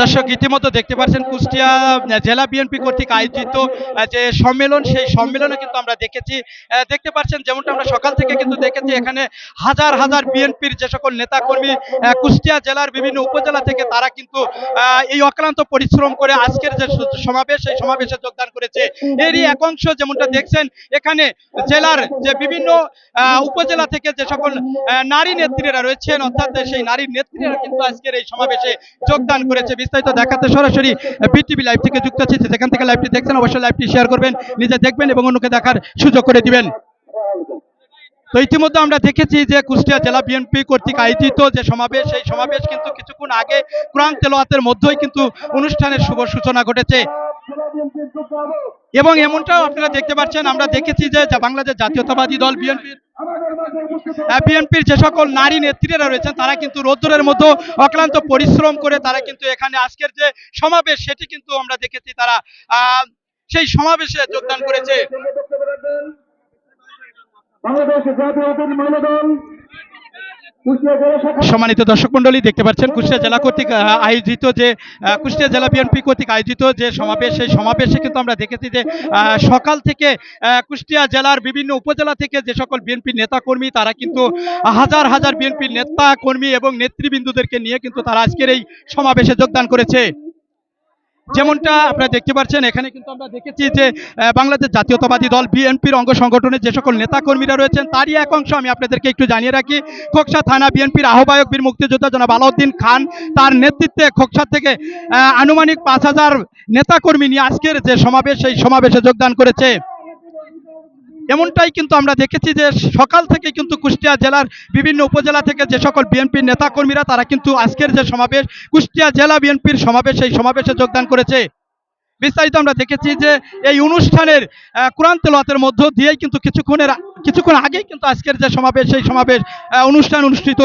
দর্শক, ইতিমধ্যে দেখতে পাচ্ছেন কুষ্টিয়া জেলা বিএনপি কর্তৃক আয়োজিত যে সম্মেলন, সেই সম্মেলনে কিন্তু আমরা দেখেছি। দেখতে পাচ্ছেন যেমনটা আমরা সকাল থেকে কিন্তু দেখেছি, এখানে হাজার হাজার বিএনপির যে সকল নেতাকর্মী কুষ্টিয়া জেলার বিভিন্ন উপজেলা থেকে তারা কিন্তু এই অক্লান্ত পরিশ্রম করে আজকের যে সমাবেশ, সেই সমাবেশে যোগদান করেছে। এরই এক অংশ যেমনটা দেখছেন, এখানে জেলার যে বিভিন্ন উপজেলা থেকে যে সকল নারী নেত্রীরা রয়েছেন, অর্থাৎ সেই নারী নেত্রীরা কিন্তু আজকের এই সমাবেশে যোগদান করেছে। বিস্তারিত দেখাতে সরাসরি বিটিভি লাইভ থেকে যুক্ত আছি। যেখান থেকে লাইভটি দেখছেন, অবশ্যই লাইভটি শেয়ার করবেন, নিজে দেখবেন এবং অন্যকে দেখার সুযোগ করে দিবেন। তো ইতিমধ্যে আমরা দেখেছি যে কুষ্টিয়া জেলা বিএনপি কর্তৃক আয়োজিত যে সমাবেশ, সেই সমাবেশ কিন্তু কিছুক্ষণ আগে কোরআন তেলোয়াতের মধ্যেই কিন্তু অনুষ্ঠানের শুভ সূচনা ঘটেছে। এবং এমনটাও আপনারা দেখতে পাচ্ছেন, আমরা দেখেছি যা বাংলাদেশ জাতীয়তাবাদী দল বিএনপির বিএনপির যে সকল নারী নেত্রীরা রয়েছেন, তারা কিন্তু রোদ্দুরের মতো অক্লান্ত পরিশ্রম করে তারা কিন্তু এখানে আজকের যে সমাবেশ, সেটি কিন্তু আমরা দেখেছি তারা সেই সমাবেশে যোগদান করেছে। বাংলাদেশ জাতীয় মহিলা দল সম্মানিত দর্শক মন্ডলী দেখতে পাচ্ছেন কুষ্টিয়া জেলা কর্তৃক আয়োজিত যে কুষ্টিয়া জেলা বিএনপি কর্তৃক আয়োজিত যে সমাবেশ, সেই সমাবেশে কিন্তু আমরা দেখেছি যে সকাল থেকে কুষ্টিয়া জেলার বিভিন্ন উপজেলা থেকে যে সকল বিএনপি নেতা কর্মী তারা কিন্তু হাজার হাজার বিএনপি নেতা কর্মী এবং নেতৃবৃন্দদেরকে নিয়ে কিন্তু তারা আজকের এই সমাবেশে যোগদান করেছে। যেমনটা আপনারা দেখতে পাচ্ছেন, এখানে কিন্তু আমরা দেখেছি যে বাংলাদেশ জাতীয়তাবাদী দল, বিএনপির অঙ্গ সংগঠনের যে সকল নেতাকর্মীরা রয়েছেন, তারই এক অংশ আমি আপনাদেরকে একটু জানিয়ে রাখি। খোকসা থানা বিএনপির আহ্বায়ক বীর মুক্তিযোদ্ধা জনাব আলাউদ্দিন খান, তার নেতৃত্বে খোকসা থেকে আনুমানিক পাঁচ হাজার নেতাকর্মী নিয়ে আজকের যে সমাবেশ, সেই সমাবেশে যোগদান করেছে। এমনটাই কিন্তু আমরা দেখেছি যে সকাল থেকে কিন্তু কুষ্টিয়া জেলার বিভিন্ন উপজেলা থেকে যে সকল বিএনপির নেতাকর্মীরা তারা কিন্তু আজকের যে সমাবেশ কুষ্টিয়া জেলা বিএনপির সমাবেশ সেই সমাবেশে যোগদান করেছে। বিস্তারিত আমরা দেখেছি যে এই অনুষ্ঠানের আহ, কোরআন তেলাওয়াতের মধ্য দিয়েই কিন্তু কিছুক্ষণের কিছুক্ষণ আগেই কিন্তু আজকের যে সমাবেশ সেই সমাবেশ অনুষ্ঠান অনুষ্ঠিত